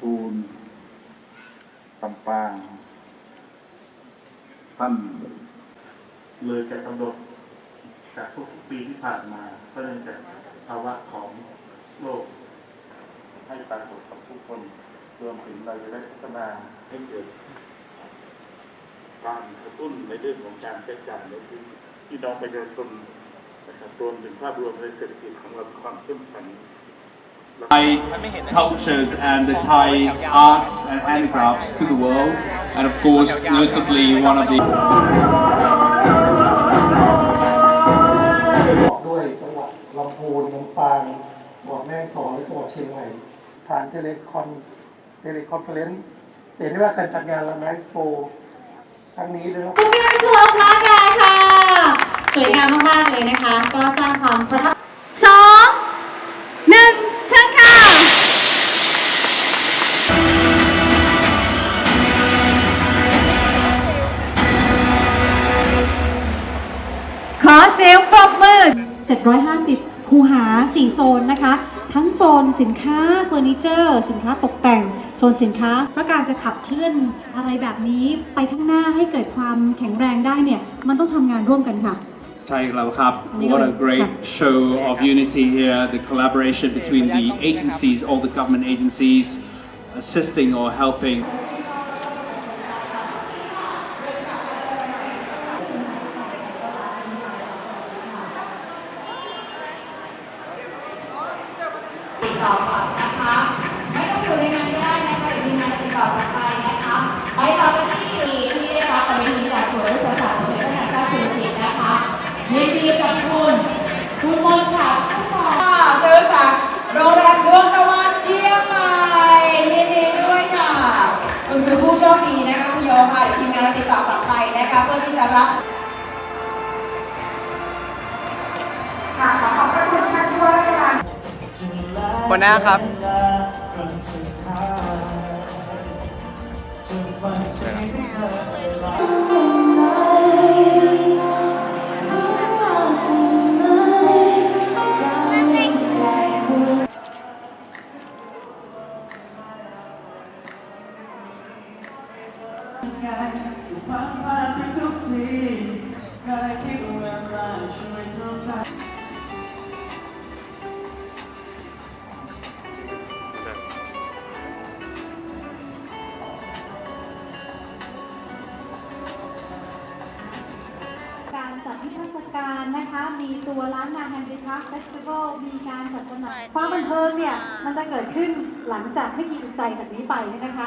ทูลลำปางท่านเลยจะกำหนดจากทุกปีที่ผ่านมา ก็เนื่องจากภาวะของโลก ให้ปรากฏกับทุกคนรวมถึงเราจะได้พัฒนาให้เกิดการกระตุ้นในเรื่องของการใช้จ่ายในที่พี่น้องประชาชนนะครับรวมถึงภาพรวมในเศรษฐกิจของเราความเข้มแข็ง Thai cultures and the Thai arts and handicrafts to the world, and of course, notably one of the บอกด้วยจังหวัดลำพูนลำปางจังหวัดแม่ฮ่องสอนและจังหวัดเชียงใหม่ผ่านเทเลคอนเทเลคอนเฟอเรนซ์เห็นได้ว่าการจัดงานลานาสโปครั้งนี้เลยนะคุณพี่ครัว อเสียงปรบมือ 750 คูหา 4 โซนนะคะ ทั้งโซนสินค้าเฟอร์นิเจอร์ สินค้าตกแต่ง โซนสินค้าเพราะการจะขับเคลื่อนอะไรแบบนี้ไปข้างหน้าให้เกิดความแข็งแรงได้เนี่ย มันต้องทำงานร่วมกันค่ะ Thai Club Hub. Yeah. What a great show of unity here, the collaboration between the agencies, all the government agencies, assisting or helping. ต่อกลับนะคะ ไม่ต้องอยู่ในงานก็ได้นะคะหรือทีมงานติดต่อกลับไปนะคะไปต่อไปที่ที่ได้รับปริญญาจากสวนราชกาสมเด็จพระนางเจ้าสิริกิติ์นะคะยินดีกับคุณ คุณมนต์ศักดิ์ผู้กองค่ะซื้อจากโรงแรมดวงตะวันเชียงใหม่ยินดีด้วยค่ะคุณคือผู้โชคดีนะคะคุณโยค่ะเดี๋ยวทีมงานเราติดต่อกลับไปนะคะเพื่อที่จะรับ หัวหน้าครับการจัด นิทรรศการนะคะ มีตัวร้านนาแฮนดิทักเฟสติวัลมีการจัดจำหน่ายความบันเทิงเนี่ย มันจะเกิดขึ้นหลังจากไม่กี่ปัจจัยจากนี้ไปเนี่ยนะคะ